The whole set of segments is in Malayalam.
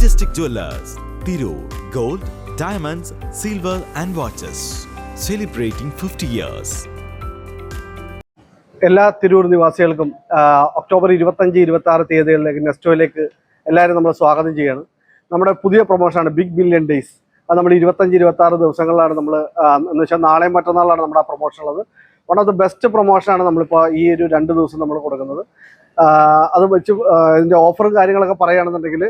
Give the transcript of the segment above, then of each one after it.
Majestic Jewellers Tirur gold diamonds silver and watches celebrating fifty years എല്ലാ തിരൂർ നിവാസികൾക്കും ഒക്ടോബർ ഇരുപത്തഞ്ച് ഇരുപത്തി ആറ് തീയതികളിലേക്ക് നെസ്റ്റോയിലേക്ക് എല്ലാവരും നമ്മൾ സ്വാഗതം ചെയ്യാണ് നമ്മുടെ പുതിയ പ്രൊമോഷനാണ് ബിഗ് ബില്യൺ ഡേയ്സ് അത് നമ്മുടെ ഇരുപത്തഞ്ച് ഇരുപത്തി ആറ് ദിവസങ്ങളിലാണ് നമ്മൾ എന്ന് വെച്ചാൽ നാളെയും മറ്റന്നാളാണ് നമ്മുടെ ആ പ്രൊമോഷൻ ഉള്ളത്. വൺ ഓഫ് ദ ബെസ്റ്റ് പ്രൊമോഷനാണ് നമ്മളിപ്പോൾ ഈ ഒരു രണ്ട് ദിവസം നമ്മൾ കൊടുക്കുന്നത്. അത് വെച്ച് ഇതിന്റെ ഓഫറും കാര്യങ്ങളൊക്കെ പറയുകയാണെന്നുണ്ടെങ്കിൽ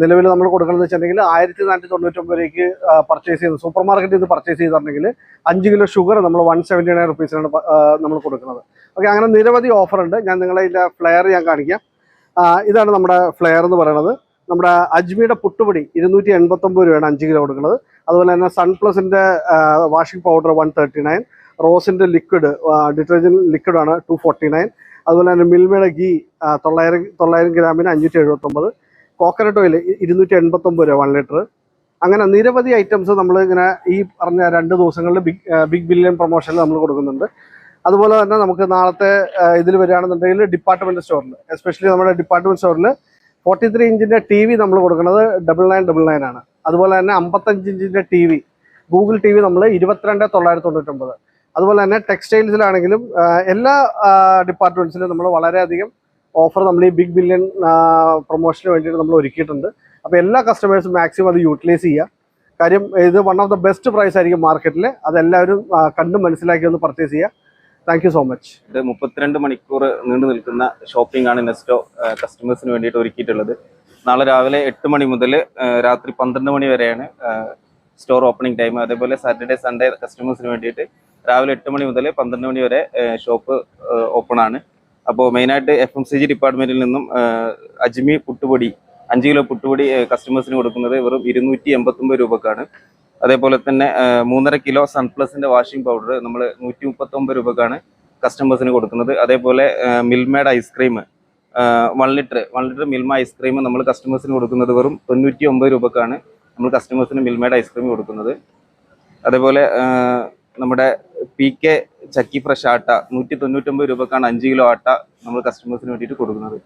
നിലവിൽ നമ്മൾ കൊടുക്കുന്നത് വെച്ചിട്ടുണ്ടെങ്കിൽ ആയിരത്തി നാനൂറ്റി തൊണ്ണൂറ്റൊമ്പത് രൂപയ്ക്ക് പർച്ചേസ് ചെയ്യുന്നത് സൂപ്പർ മാർക്കറ്റിൽ നിന്ന് പർച്ചേസ് ചെയ്തിട്ടുണ്ടെങ്കിൽ അഞ്ച് കിലോ ഷുഗർ നമ്മൾ വൺ സെവന്റി നയൻ റുപ്പീസിനാണ് നമ്മൾ കൊടുക്കുന്നത്. ഓക്കെ അങ്ങനെ നിരവധി ഓഫർ ഉണ്ട്. ഞാൻ നിങ്ങളെ ഇതിന്റെ ഫ്ലെയർ ഞാൻ കാണിക്കാം. ഇതാണ് നമ്മുടെ ഫ്ലെയർ എന്ന് പറയുന്നത്. നമ്മുടെ അജ്മിയുടെ പുട്ടുപൊടി ഇരുന്നൂറ്റി എൺപത്തൊമ്പത് രൂപയാണ് അഞ്ച് കിലോ കൊടുക്കുന്നത്. അതുപോലെ തന്നെ സൺപ്ലസിന്റെ washing powder one thirty nine റോസിന്റെ liquid detergent ലിക്വിഡാണ് ടു ഫോർട്ടി നയൻ അതുപോലെ തന്നെ മിൽമയുടെ ഗീ തൊള്ളായിരം തൊള്ളായിരം ഗ്രാമിന് അഞ്ഞൂറ്റി എഴുപത്തൊമ്പത്. കോക്കനട്ട് ഓയിൽ ഇരുന്നൂറ്റി എൺപത്തൊമ്പത് രൂപ വൺ ലിറ്റർ അങ്ങനെ നിരവധി ഐറ്റംസ് നമ്മൾ ഇങ്ങനെ ഈ പറഞ്ഞ രണ്ട് ദിവസങ്ങളിൽ ബിഗ് ബിഗ് ബില്യൺ പ്രൊമോഷനിൽ നമ്മൾ കൊടുക്കുന്നുണ്ട്. അതുപോലെ തന്നെ നമുക്ക് നാളത്തെ ഇതിൽ വരികയാണെന്നുണ്ടെങ്കിൽ ഡിപ്പാർട്ട്മെന്റ് സ്റ്റോറിൽ എസ്പെഷ്യലി നമ്മുടെ ഡിപ്പാർട്ട്മെന്റ് സ്റ്റോറിൽ ഫോർട്ടി ത്രീ ഇഞ്ചിന്റെ ടി വി നമ്മൾ കൊടുക്കുന്നത് ഡബിൾ നയൻ ഡബിൾ നയൻ ആണ്. അതുപോലെ തന്നെ അമ്പത്തഞ്ച് ഇഞ്ചിന്റെ T V Google T V നമ്മൾ ഇരുപത്തിരണ്ട് തൊള്ളായിരത്തി തൊണ്ണൂറ്റൊമ്പത് അതുപോലെ തന്നെ ടെക്സ്റ്റൈൽസിലാണെങ്കിലും എല്ലാ ഡിപ്പാർട്ട്മെന്റ്സിലും നമ്മൾ വളരെയധികം ഓഫർ നമ്മൾ ഈ ബിഗ് ബില്യൺ പ്രൊമോഷന് വേണ്ടിയിട്ട് നമ്മൾ ഒരുക്കിയിട്ടുണ്ട്. അപ്പോൾ എല്ലാ കസ്റ്റമേഴ്സും മാക്സിമം അത് യൂട്ടിലൈസ് ചെയ്യുക. കാര്യം ഇത് one of the best price ആയിരിക്കും മാർക്കറ്റിൽ അതെല്ലാവരും കണ്ടും മനസ്സിലാക്കി ഒന്ന് പർച്ചേസ് ചെയ്യുക. താങ്ക് സോ മച്ച് ഇത് മുപ്പത്തിരണ്ട് മണിക്കൂർ നീണ്ടു നിൽക്കുന്ന ഷോപ്പിംഗ് ആണ് നെസ്റ്റോ കസ്റ്റമേഴ്സിന് വേണ്ടിയിട്ട് ഒരുക്കിയിട്ടുള്ളത്. നാളെ രാവിലെ എട്ട് മണി മുതൽ രാത്രി പന്ത്രണ്ട് മണി വരെയാണ് സ്റ്റോർ ഓപ്പണിംഗ് ടൈം അതേപോലെ സാറ്റർഡേ സൺഡേ കസ്റ്റമേഴ്സിന് വേണ്ടിയിട്ട് രാവിലെ എട്ട് മണി മുതൽ പന്ത്രണ്ട് മണി വരെ ഷോപ്പ് ഓപ്പൺ ആണ്. അപ്പോൾ മെയിനായിട്ട് എഫ് എം സി ജി ഡിപ്പാർട്ട്മെന്റിൽ നിന്നും അജ്മി പുട്ടുപൊടി അഞ്ച് കിലോ പുട്ടുപൊടി കസ്റ്റമേഴ്സിന് കൊടുക്കുന്നത് വെറും ഇരുന്നൂറ്റി എൺപത്തൊമ്പത് രൂപക്കാണ്. അതേപോലെ തന്നെ മൂന്നര കിലോ സൺപ്ലസിന്റെ വാഷിംഗ് പൗഡർ നമ്മൾ നൂറ്റി മുപ്പത്തൊമ്പത് രൂപക്കാണ് കസ്റ്റമേഴ്സിന് കൊടുക്കുന്നത്. അതേപോലെ മിൽമേഡ് ice cream one litre one litre Milma ice cream നമ്മൾ കസ്റ്റമേഴ്സിന് കൊടുക്കുന്നത് വെറും തൊണ്ണൂറ്റി ഒമ്പത് രൂപക്കാണ് നമ്മൾ കസ്റ്റമേഴ്സിന് മിൽമേഡ് ഐസ്ക്രീം കൊടുക്കുന്നത്. അതേപോലെ നമ്മുടെ P K chakki fresh atta നൂറ്റി തൊണ്ണൂറ്റൊമ്പത് രൂപക്കാണ് അഞ്ച് കിലോ ആട്ട നമ്മൾ കസ്റ്റമേഴ്സിന് വേണ്ടിയിട്ട് കൊടുക്കുന്നത്.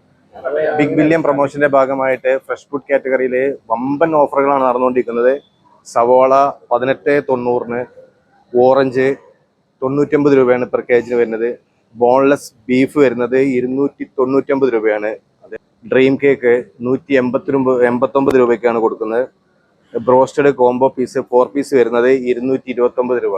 ബിഗ് ബില്യൺ പ്രൊമോഷന്റെ ഭാഗമായിട്ട് ഫ്രഷ് ഫുഡ് കാറ്റഗറിയിൽ വമ്പൻ ഓഫറുകളാണ് നടന്നുകൊണ്ടിരിക്കുന്നത്. സവോള പതിനെട്ട് തൊണ്ണൂറിന് ഓറഞ്ച് തൊണ്ണൂറ്റമ്പത് രൂപയാണ് പെർ കെ ജിന് വരുന്നത്. ബോൺലെസ് ബീഫ് വരുന്നത് ഇരുന്നൂറ്റി തൊണ്ണൂറ്റമ്പത് രൂപയാണ്. അതെ ഡ്രീം കേക്ക് നൂറ്റി എൺപത്തി എൺപത്തൊമ്പത് രൂപയ്ക്കാണ് കൊടുക്കുന്നത്. Broasted combo piece four piece വരുന്നത് ഇരുന്നൂറ്റി ഇരുപത്തൊമ്പത് രൂപ.